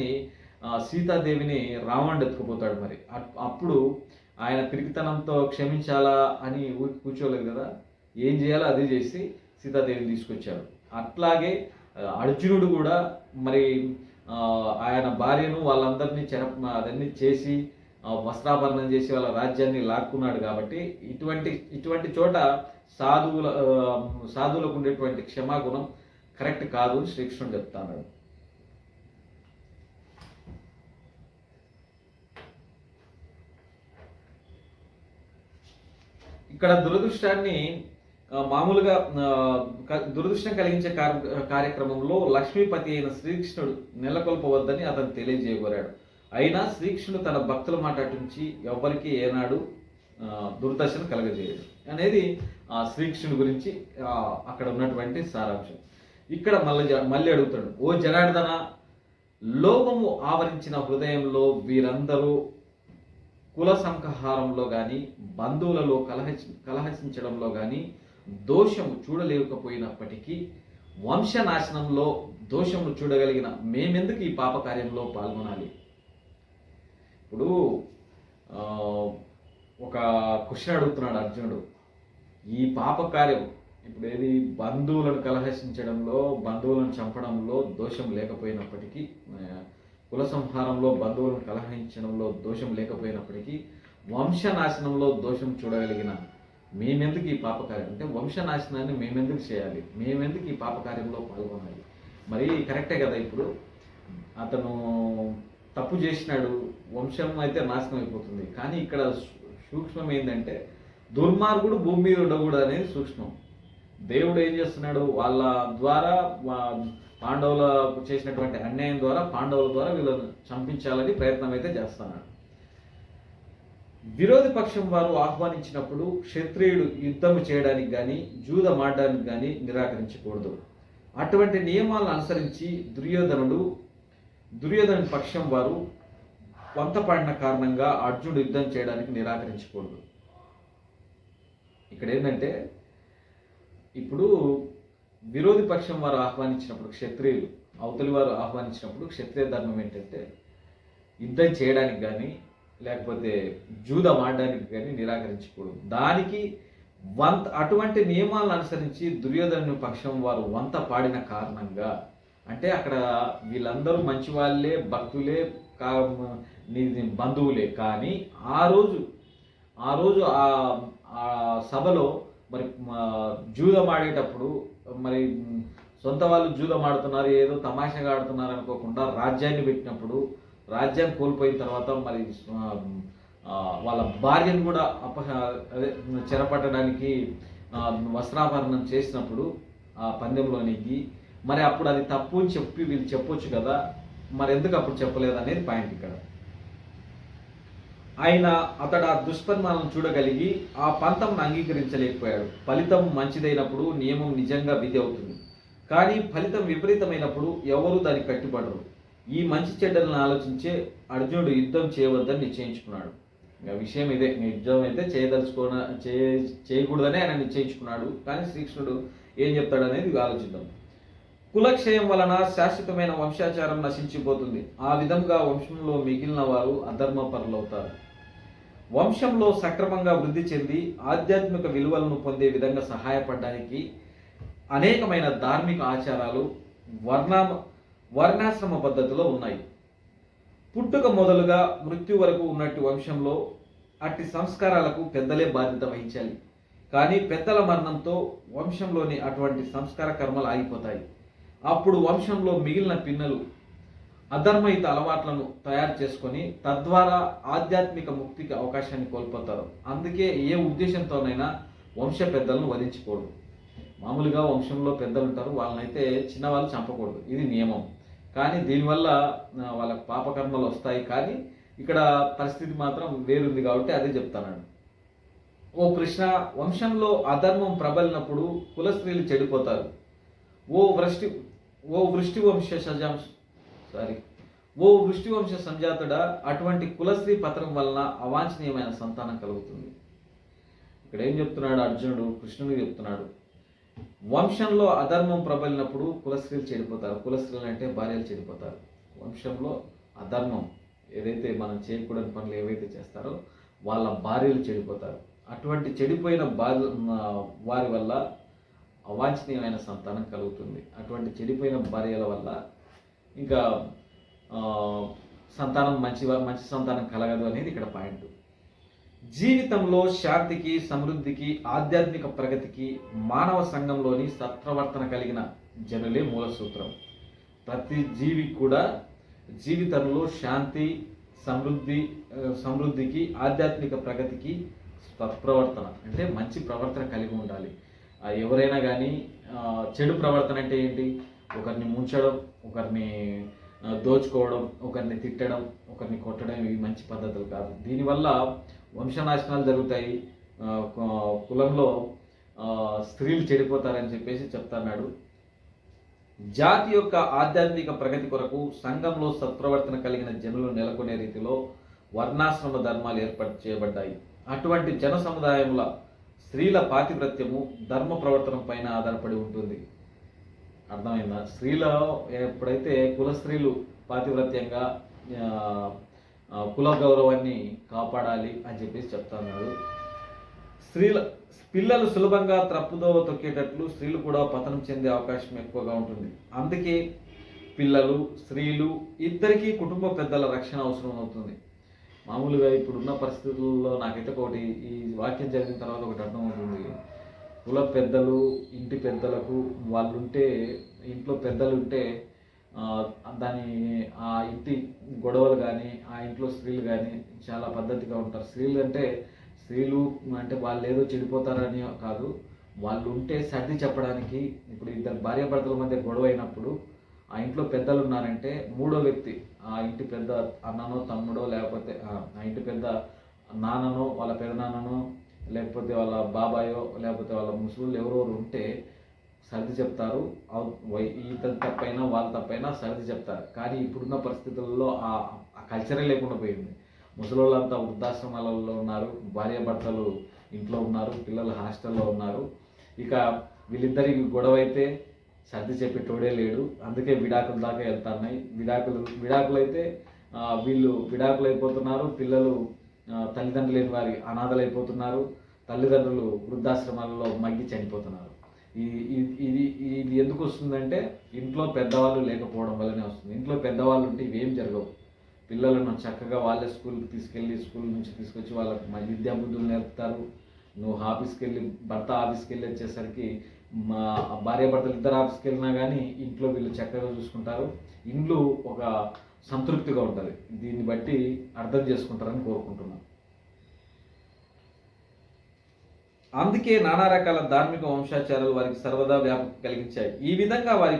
రాజ్యాన్ని సీతాదేవిని రావణుడు ఎత్తుకుపోతాడు మరి. అప్పుడు ఆయన పిరికితనంతో క్షమించాలా అని ఊరికి కూర్చోలేదు కదా. ఏం చేయాలో అదే చేసి సీతాదేవిని తీసుకొచ్చాడు. అట్లాగే అర్జునుడు కూడా మరి ఆ, ఆయన భార్యను వాళ్ళందరినీ చెర అదన్నీ చేసి వస్త్రాభరణం చేసి వాళ్ళ రాజ్యాన్ని లాక్కున్నాడు కాబట్టి ఇటువంటి ఇటువంటి చోట సాధువుల సాధువులకు ఉండేటువంటి క్షమాగుణం కరెక్ట్ కాదు శ్రీకృష్ణుడు చెప్తాడు ఇక్కడ దురదృష్టాన్ని మామూలుగా క- దురదృష్టం కలిగించే కార్యక్రమంలో లక్ష్మీపతి అయిన శ్రీకృష్ణుడు నెలకొల్పవద్దని అతను తెలియజేయగోరాడు అయినా శ్రీకృష్ణుడు తన భక్తుల మాట అటుంచి ఎవ్వరికి ఏనాడు ఆ, కలగజేయడు అనేది ఆ శ్రీకృష్ణుడి గురించి అక్కడ ఉన్నటువంటి సారాంశం. ఇక్కడ మళ్ళీ జ- మళ్ళీ అడుగుతాడు. ఓ జనార్దన లోపము ఆవరించిన హృదయంలో వీరందరూ కుల సంకహారంలో కానీ బంధువులలో కలహ కలహసించడంలో కానీ దోషము చూడలేకపోయినప్పటికీ వంశనాశనంలో దోషమును చూడగలిగిన మేమెందుకు ఈ పాప కార్యంలో పాల్గొనాలి? ఇప్పుడు ఒక క్వశ్చన్ అడుగుతున్నాడు అర్జునుడు. ఈ పాప కార్యం ఇప్పుడు ఏది బంధువులను కలహసించడంలో బంధువులను చంపడంలో దోషం లేకపోయినప్పటికీ కుల సంహారంలో బంధువులను కలహించడంలో దోషం లేకపోయినప్పటికీ వంశనాశనంలో దోషం చూడగలిగిన మేమెందుకు ఈ పాపకార్యం? అంటే వంశనాశనాన్ని మేమెందుకు చేయాలి? మేమెందుకు ఈ పాపకార్యంలో పాల్గొనాలి? మరి కరెక్టే కదా ఇప్పుడు. అతను తప్పు చేసినాడు వంశం అయితే నాశనం అయిపోతుంది. కానీ ఇక్కడ సూక్ష్మం ఏంటంటే దుర్మార్గుడు భూమి మీద ఉండకూడదు అనేది సూక్ష్మం. దేవుడు ఏం చేస్తున్నాడు? వాళ్ళ ద్వారా పాండవుల పాండవులకు చేసినటువంటి అన్యాయం ద్వారా పాండవుల ద్వారా వీళ్ళని చంపించాలని ప్రయత్నం అయితే చేస్తున్నాడు విరోధి పక్షం వారు ఆహ్వానించినప్పుడు క్షత్రియుడు యుద్ధం చేయడానికి కానీ జూద ఆడడానికి కానీ నిరాకరించకూడదు. అటువంటి నియమాలను అనుసరించి దుర్యోధనుడు దుర్యోధను పక్షం వారు వంతపడిన కారణంగా అర్జునుడు యుద్ధం చేయడానికి నిరాకరించకూడదు. ఇక్కడ ఏంటంటే ఇప్పుడు విరోధి పక్షం వారు ఆహ్వానించినప్పుడు క్షత్రియులు అవతలి వారు ఆహ్వానించినప్పుడు క్షత్రియ ధర్మం ఏంటంటే యుద్ధం చేయడానికి కానీ లేకపోతే జూదం ఆడడానికి కానీ నిరాకరించకూడదు దానికి వంత అటువంటి నియమాలను అనుసరించి దుర్యోధను పక్షం వారు వంత పాడిన కారణంగా అంటే అక్కడ వీళ్ళందరూ మంచి వాళ్ళే భక్తులే కా నీ బంధువులే. కానీ ఆ రోజు ఆ రోజు ఆ సభలో మరి మా జూదం ఆడేటప్పుడు మరి సొంత వాళ్ళు జూదం ఆడుతున్నారు ఏదో తమాషగా ఆడుతున్నారు అనుకోకుండా రాజ్యాన్ని పెట్టినప్పుడు రాజ్యాన్ని కోల్పోయిన తర్వాత మరి వాళ్ళ భార్యను కూడా అపహ అదే చెరపట్టడానికి వస్త్రాభరణం చేసినప్పుడు ఆ పందెంలోనికి మరి అప్పుడు అది తప్పు అని చెప్పి వీళ్ళు చెప్పొచ్చు కదా మరి ఎందుకు అప్పుడు చెప్పలేదు అనేది పాయింట్ ఇక్కడ. ఆయన అతడు ఆ దుష్పరిమాణం చూడగలిగి ఆ పంతంను అంగీకరించలేకపోయాడు. ఫలితం మంచిదైనప్పుడు నియమం నిజంగా విధి అవుతుంది. కానీ ఫలితం విపరీతమైనప్పుడు ఎవరూ దానికి కట్టుబడరు. ఈ మంచి చెడ్డలను ఆలోచించే అర్జునుడు యుద్ధం చేయవద్దని నిశ్చయించుకున్నాడు. ఇంకా విషయం ఇదే యుద్ధం అయితే చేయదలుచుకోన చే చేయకూడదని ఆయన నిశ్చయించుకున్నాడు. కానీ శ్రీకృష్ణుడు ఏం చెప్తాడు అనేది ఆలోచిద్దాం. కులక్షయం వలన శాశ్వతమైన వంశాచారం నశించిపోతుంది. ఆ విధంగా వంశంలో మిగిలిన వారు అధర్మపరులవుతారు. వంశంలో సక్రమంగా వృద్ధి చెంది ఆధ్యాత్మిక విలువలను పొందే విధంగా సహాయపడడానికి అనేకమైన ధార్మిక ఆచారాలు వర్ణ వర్ణాశ్రమ పద్ధతిలో ఉన్నాయి. పుట్టుక మొదలుగా మృత్యు వరకు ఉన్నట్టు వంశంలో అట్టి సంస్కారాలకు పెద్దలే బాధ్యత వహించాలి. కానీ పెద్దల మరణంతో వంశంలోని అటువంటి సంస్కార కర్మలు ఆగిపోతాయి. అప్పుడు వంశంలో మిగిలిన పిన్నలు అధర్మయుత అలవాట్లను తయారు చేసుకొని తద్వారా ఆధ్యాత్మిక ముక్తికి అవకాశాన్ని కోల్పోతారు. అందుకే ఏ ఉద్దేశంతోనైనా వంశ పెద్దలను వధించకూడదు. మామూలుగా వంశంలో పెద్దలు ఉంటారు వాళ్ళనైతే చిన్నవాళ్ళు చంపకూడదు. ఇది నియమం. కానీ దీనివల్ల వాళ్ళకు వాళ్ళకి పాపకర్మలు వస్తాయి. కానీ ఇక్కడ పరిస్థితి మాత్రం వేరుంది కాబట్టి అదే చెప్తాను ఓ కృష్ణ వంశంలో అధర్మం ప్రబలినప్పుడు కుల స్త్రీలు చెడిపోతారు. ఓ వృష్టి ఓ వృష్టి వంశ సారీ ఓ వృష్టి వంశ సంజాతుడా అటువంటి కులస్త్రీ పత్రం వలన అవాంఛనీయమైన సంతానం కలుగుతుంది. ఇక్కడ ఏం చెప్తున్నాడు అర్జునుడు? కృష్ణుడు చెప్తున్నాడు. వంశంలో అధర్మం ప్రబలినప్పుడు కులస్త్రీలు చెడిపోతారు. కులస్త్రీలు అంటే భార్యలు చెడిపోతారు. వంశంలో అధర్మం ఏదైతే మనం చేయకూడని పనులు ఏవైతే చేస్తారో వాళ్ళ భార్యలు చెడిపోతారు. అటువంటి చెడిపోయిన భార్య వారి వల్ల అవాంఛనీయమైన సంతానం కలుగుతుంది. అటువంటి చెడిపోయిన భార్యల వల్ల ఇంకా సంతానం మంచి మంచి సంతానం కలగదు అనేది ఇక్కడ పాయింట్. జీవితంలో శాంతికి సమృద్ధికి ఆధ్యాత్మిక ప్రగతికి మానవ సంఘంలోని సత్ప్రవర్తన కలిగిన జనులే మూల సూత్రం ప్రతి జీవి కూడా జీవితంలో శాంతి సమృద్ధి సమృద్ధికి ఆధ్యాత్మిక ప్రగతికి సత్ప్రవర్తన అంటే మంచి ప్రవర్తన కలిగి ఉండాలి. ఎవరైనా కానీ చెడు ప్రవర్తన అంటే ఏంటి? ఒకరిని ముంచడం ఒకరిని దోచుకోవడం ఒకరిని తిట్టడం ఒకరిని కొట్టడం ఇవి మంచి పద్ధతులు కాదు. దీనివల్ల వంశనాశనాలు జరుగుతాయి. కులంలో స్త్రీలు చెడిపోతారని చెప్పేసి చెప్తున్నాడు. జాతి యొక్క ఆధ్యాత్మిక ప్రగతి కొరకు సంఘంలో సత్ప్రవర్తన కలిగిన జనులు నెలకొనే రీతిలో వర్ణాశ్రమ ధర్మాలు ఏర్పాటు చేయబడ్డాయి. అటువంటి జన సముదాయంలో స్త్రీల పాతివ్రత్యము ధర్మ ప్రవర్తన పైన ఆధారపడి ఉంటుంది. అర్థమైందా? స్త్రీల ఎప్పుడైతే కుల స్త్రీలు పాతివ్రత్యంగా కుల గౌరవాన్ని కాపాడాలి అని చెప్పేసి చెప్తున్నాడు స్త్రీల పిల్లలు సులభంగా తప్పుదోవ తొక్కేటట్లు స్త్రీలు కూడా పతనం చెందే అవకాశం ఎక్కువగా ఉంటుంది. అందుకే పిల్లలు స్త్రీలు ఇద్దరికీ కుటుంబ పెద్దల రక్షణ అవసరం అవుతుంది. మామూలుగా ఇప్పుడున్న పరిస్థితుల్లో నాకైతే ఒకటి ఈ వాక్యం జరిగిన తర్వాత ఒకటి అర్థం అవుతుంది కుల పెద్దలు ఇంటి పెద్దలకు వాళ్ళు ఉంటే ఇంట్లో పెద్దలు ఉంటే దాని ఆ ఇంటి గొడవలు కానీ ఆ ఇంట్లో స్త్రీలు కానీ చాలా పద్ధతిగా ఉంటారు. స్త్రీలు అంటే స్త్రీలు అంటే వాళ్ళు ఏదో చెడిపోతారని కాదు. వాళ్ళు ఉంటే సర్ది చెప్పడానికి ఇప్పుడు ఇద్దరు భార్యాభర్తల మధ్య గొడవ అయినప్పుడు ఆ ఇంట్లో పెద్దలు ఉన్నారంటే మూడో వ్యక్తి ఆ ఇంటి పెద్ద అన్ననో తమ్ముడో లేకపోతే ఆ ఆ ఇంటి పెద్ద నాన్ననో వాళ్ళ పెదనాన్ననో లేకపోతే వాళ్ళ బాబాయో లేకపోతే వాళ్ళ ముసలు ఎవరెవరు ఉంటే సర్ది చెప్తారు. అవ్- తప్పైనా వాళ్ళ తప్పైనా సర్ది చెప్తారు. కానీ ఇప్పుడున్న పరిస్థితుల్లో ఆ కల్చరే లేకుండా పోయింది. ముసలోళ్ళంతా వృద్ధాశ్రమాలలో ఉన్నారు భార్యాభర్తలు ఇంట్లో ఉన్నారు పిల్లలు హాస్టల్లో ఉన్నారు. ఇక వీళ్ళిద్దరికి గొడవ అయితే సర్ది చెప్పేటోడే లేడు. అందుకే విడాకుల దాకా వెళ్తున్నాయి. విడాకులు విడాకులు అయితే వీళ్ళు విడాకులు అయిపోతున్నారు పిల్లలు తల్లిదండ్రులు లేని వారి అనాథలు అయిపోతున్నారు తల్లిదండ్రులు వృద్ధాశ్రమాలలో మగ్గి చనిపోతున్నారు. ఈ- ఇది ఇది ఎందుకు వస్తుందంటే ఇంట్లో పెద్దవాళ్ళు లేకపోవడం వల్లనే వస్తుంది. ఇంట్లో పెద్దవాళ్ళు ఉంటే ఇవేం జరగవు. పిల్లలను చక్కగా వాళ్ళే స్కూల్కి తీసుకెళ్ళి స్కూల్ నుంచి తీసుకొచ్చి వాళ్ళకి మంచి విద్యా బుద్ధులు నేర్పుతారు. నువ్వు ఆఫీస్కి వెళ్ళి భర్త ఆఫీస్కి వెళ్ళి వచ్చేసరికి మా భార్య భర్తలు ఇద్దరు ఆఫీస్కి వెళ్ళినా కానీ ఇంట్లో వీళ్ళు చక్కగా చూసుకుంటారు. ఇండ్లు ఒక సంతృప్తిగా ఉంటుంది. దీన్ని బట్టి అర్థం చేసుకుంటారని కోరుకుంటున్నాను. అందుకే నానా రకాల ధార్మిక వంశాచారాలు వారికి సర్వదా వ్యాపకం కలిగించాయి. ఈ విధంగా వారి